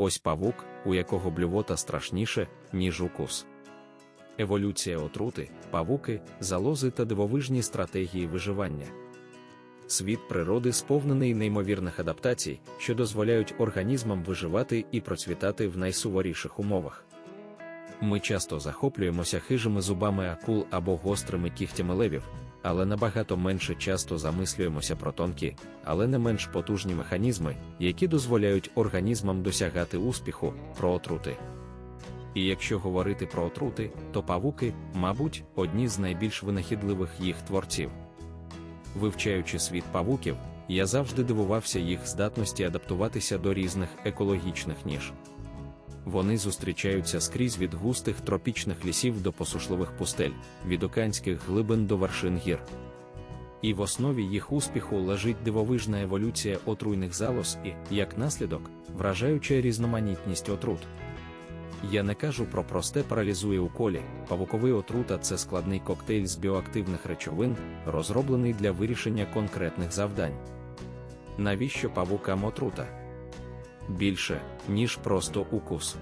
ось павук, у якого блювота страшніше, ніж укус. Еволюція отрути, павуки, залози та дивовижні стратегії виживання. Світ природи сповнений неймовірних адаптацій, що дозволяють організмам виживати і процвітати в найсуворіших умовах. Ми часто захоплюємося хижими зубами акул або гострими кігтями левів, але набагато менше часто замислюємося про тонкі, але не менш потужні механізми, які дозволяють організмам досягати успіху, про отрути. І якщо говорити про отрути, то павуки, мабуть, одні з найбільш винахідливих їх творців. Вивчаючи світ павуків, я завжди дивувався їх здатності адаптуватися до різних екологічних ніж. Вони зустрічаються скрізь від густих тропічних лісів до посушливих пустель, від океанських глибин до вершин гір. І в основі їх успіху лежить дивовижна еволюція отруйних залоз і, як наслідок, вражаюча різноманітність отрут. Я не кажу про просте паралізує у колі, павуковий отрута це складний коктейль з біоактивних речовин, розроблений для вирішення конкретних завдань. Навіщо павукам отрута? Більше, ніж просто укус.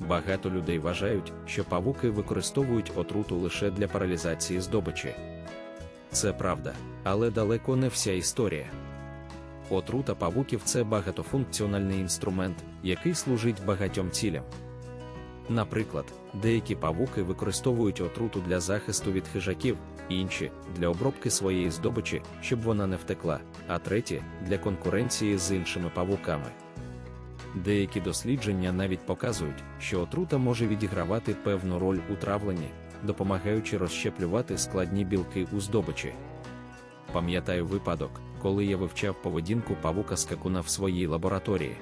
Багато людей вважають, що павуки використовують отруту лише для паралізації здобичі. Це правда, але далеко не вся історія. Отрута павуків це багатофункціональний інструмент, який служить багатьом цілям. Наприклад, деякі павуки використовують отруту для захисту від хижаків, інші для обробки своєї здобичі, щоб вона не втекла, а треті для конкуренції з іншими павуками. Деякі дослідження навіть показують, що отрута може відігравати певну роль у травленні, допомагаючи розщеплювати складні білки у здобичі. Пам'ятаю випадок, коли я вивчав поведінку павука скакуна в своїй лабораторії.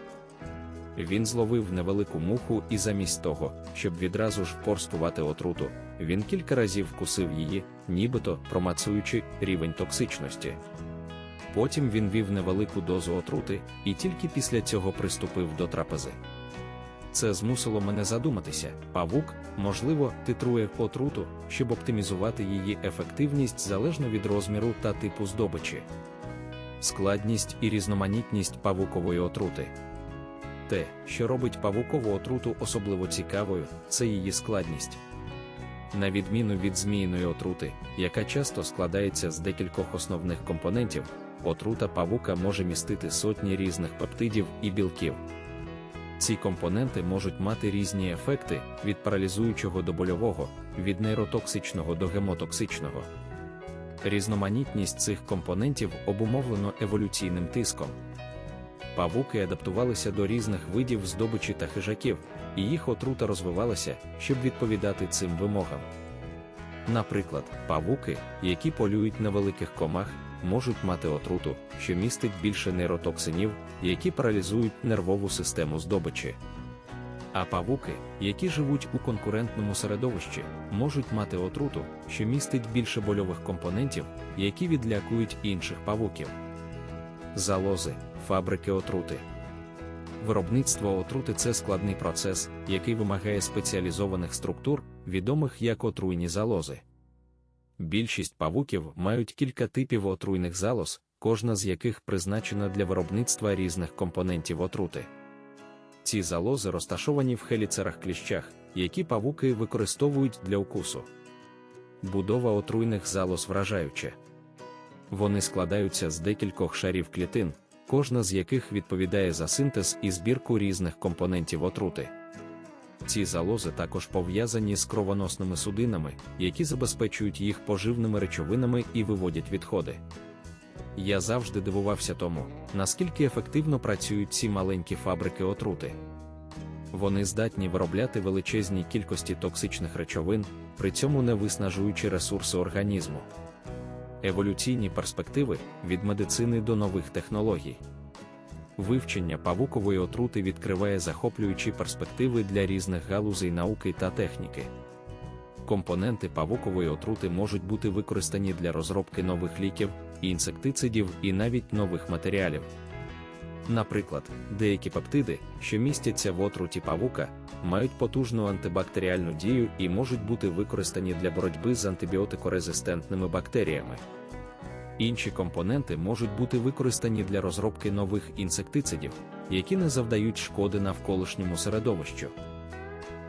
Він зловив невелику муху і замість того, щоб відразу ж впорстувати отруту, він кілька разів вкусив її, нібито промацуючи рівень токсичності. Потім він вів невелику дозу отрути і тільки після цього приступив до трапези. Це змусило мене задуматися. Павук, можливо, титрує отруту, щоб оптимізувати її ефективність залежно від розміру та типу здобичі. Складність і різноманітність павукової отрути. Те, що робить павукову отруту особливо цікавою, це її складність. На відміну від зміїної отрути, яка часто складається з декількох основних компонентів, отрута павука може містити сотні різних пептидів і білків. Ці компоненти можуть мати різні ефекти від паралізуючого до больового, від нейротоксичного до гемотоксичного. Різноманітність цих компонентів обумовлено еволюційним тиском. Павуки адаптувалися до різних видів здобичі та хижаків, і їх отрута розвивалася, щоб відповідати цим вимогам. Наприклад, павуки, які полюють на великих комах, можуть мати отруту, що містить більше нейротоксинів, які паралізують нервову систему здобичі. А павуки, які живуть у конкурентному середовищі, можуть мати отруту, що містить більше больових компонентів, які відлякують інших павуків. Залози, фабрики отрути. Виробництво отрути це складний процес, який вимагає спеціалізованих структур, відомих як отруйні залози. Більшість павуків мають кілька типів отруйних залоз, кожна з яких призначена для виробництва різних компонентів отрути. Ці залози розташовані в хеліцерах кліщах, які павуки використовують для укусу. Будова отруйних залоз вражаюча. Вони складаються з декількох шарів клітин, кожна з яких відповідає за синтез і збірку різних компонентів отрути. Ці залози також пов'язані з кровоносними судинами, які забезпечують їх поживними речовинами і виводять відходи. Я завжди дивувався тому, наскільки ефективно працюють ці маленькі фабрики отрути. Вони здатні виробляти величезні кількості токсичних речовин, при цьому не виснажуючи ресурси організму. Еволюційні перспективи від медицини до нових технологій. Вивчення павукової отрути відкриває захоплюючі перспективи для різних галузей науки та техніки. Компоненти павукової отрути можуть бути використані для розробки нових ліків, інсектицидів і навіть нових матеріалів. Наприклад, деякі пептиди, що містяться в отруті павука, мають потужну антибактеріальну дію і можуть бути використані для боротьби з антибіотикорезистентними бактеріями. Інші компоненти можуть бути використані для розробки нових інсектицидів, які не завдають шкоди навколишньому середовищу.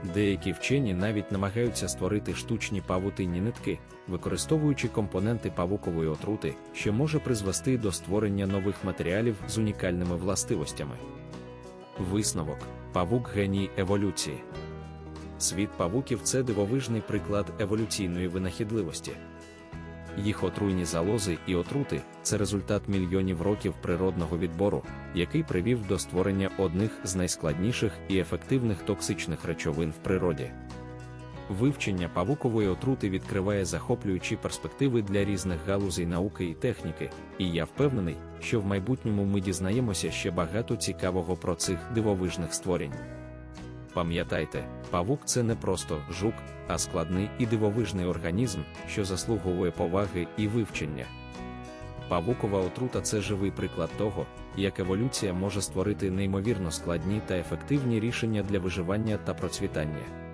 Деякі вчені навіть намагаються створити штучні павутинні нитки, використовуючи компоненти павукової отрути, що може призвести до створення нових матеріалів з унікальними властивостями. Висновок павук геній еволюції. Світ павуків це дивовижний приклад еволюційної винахідливості. Їх отруйні залози і отрути це результат мільйонів років природного відбору, який привів до створення одних з найскладніших і ефективних токсичних речовин в природі. Вивчення павукової отрути відкриває захоплюючі перспективи для різних галузей науки і техніки, і я впевнений, що в майбутньому ми дізнаємося ще багато цікавого про цих дивовижних створінь. Пам'ятайте, павук це не просто жук, а складний і дивовижний організм, що заслуговує поваги і вивчення. Павукова отрута це живий приклад того, як еволюція може створити неймовірно складні та ефективні рішення для виживання та процвітання.